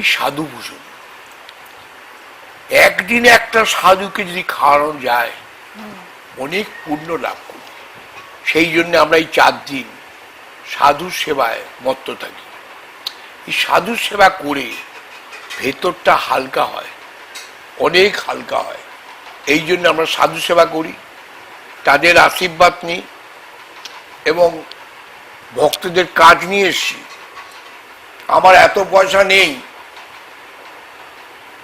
এই সাধু ভোজন। একদিনে একটা সাধুকে যদি খাওয়ানো যায়, অনেক পুণ্য লাভ করি। সেই জন্য আমরা এই চার দিন সাধু সেবায় মত্ত থাকি। এই সাধু সেবা করে ভেতরটা হালকা হয়, অনেক হালকা হয়। এই জন্য আমরা সাধু সেবা করি, তাদের আশীর্বাদ নিই এবং ভক্তদের কাজ নিয়ে এসছি। আমার এত পয়সা নেই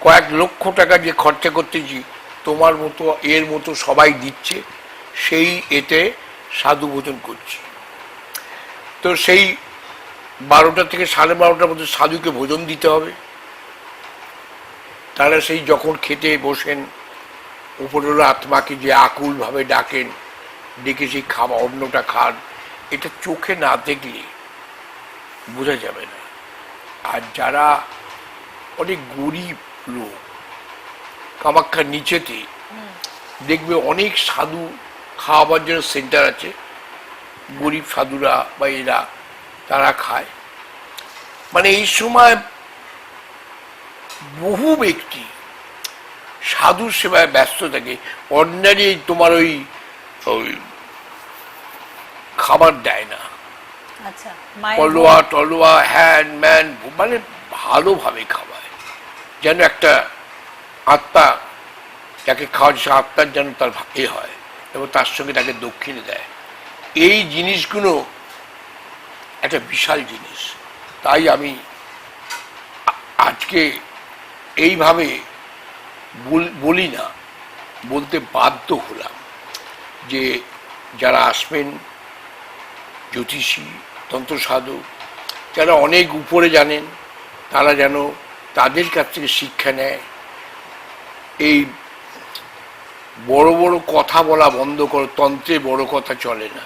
কয়েক লক্ষ টাকা যে খরচা করতেছি, তোমার মতো, এর মতো সবাই দিচ্ছে, সেই এতে সাধু ভোজন করছি। তো সেই বারোটা থেকে সাড়ে বারোটার মধ্যে সাধুকে ভোজন দিতে হবে। তারা সেই যখন খেতে বসেন, উপরের আত্মাকে যে আকুলভাবে ডাকেন, ডেকে সেই খাওয়া অন্যটা খান, এটা চোখে না দেখলে বোঝা যাবে না। আর যারা অনেক গরিব লোক কামাখ্যার নিচেতে দেখবে অনেক সাধু খাওয়াবার জন্য সেন্টার আছে। গরিব সাধুরা বা এরা তারা খায়। মানে এই সময় বহু ব্যক্তি সাধু সেবায় ব্যস্ত থাকে। অর্ডিনারি তোমার ওই ওই খাবার দেয় না। আচ্ছা মায়ের পলোয়া টলোয়া হ্যান ম্যান মানে ভালোভাবে খাওয়ায় যেন একটা আত্মা যাকে খাওয়া সে আত্মার যেন তার এ হয় এবং তার সঙ্গে তাকে দক্ষিণে দেয়। এই জিনিসগুলো একটা বিশাল জিনিস। তাই আমি আজকে এইভাবে বলি না, বলতে বাধ্য হলাম যে যারা আসবেন, জ্যোতিষী, তন্ত্রসাধক, যারা অনেক উপরে জানেন, তারা যেন তাদের কাছ থেকে শিক্ষা নেয়। এই বড় বড় কথা বলা বন্ধ করে, তন্ত্রে বড় কথা চলে না।